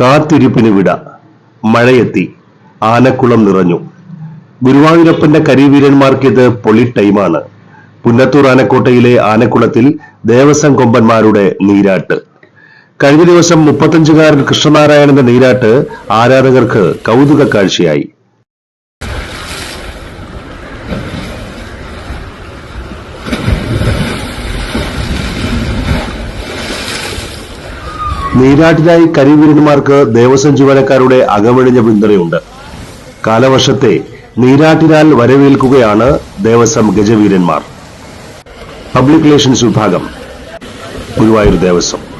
കാത്തിരിപ്പിന് വിട. മഴയെത്തി. ആനക്കുളം നിറഞ്ഞു. ഗുരുവായൂരപ്പന്റെ കരിവീരന്മാർക്ക് ഇത് പൊളി ടൈമാണ്. പുന്നത്തൂർ ആനക്കോട്ടയിലെ ആനക്കുളത്തിൽ ദേവസ്വം കൊമ്പന്മാരുടെ നീരാട്ട്. കഴിഞ്ഞ ദിവസം മുപ്പത്തഞ്ചുകാരൻ കൃഷ്ണനാരായണന്റെ നീരാട്ട് ആരാധകർക്ക് കൗതുക കാഴ്ചയായി നീരാട്ടിനായി കരിവീരന്മാർക്ക് ദേവസ്വം ജീവനക്കാരുടെ അകമഴിഞ്ഞ പിന്തുണയുണ്ട്. കാലവർഷത്തെ നീരാട്ടിനാൽ വരവേൽക്കുകയാണ് ദേവസ്വം ഗജവീരന്മാർ. പബ്ലിക് റിലേഷൻസ് വിഭാഗം ഗുരുവായൂർ ദേവസ്വം.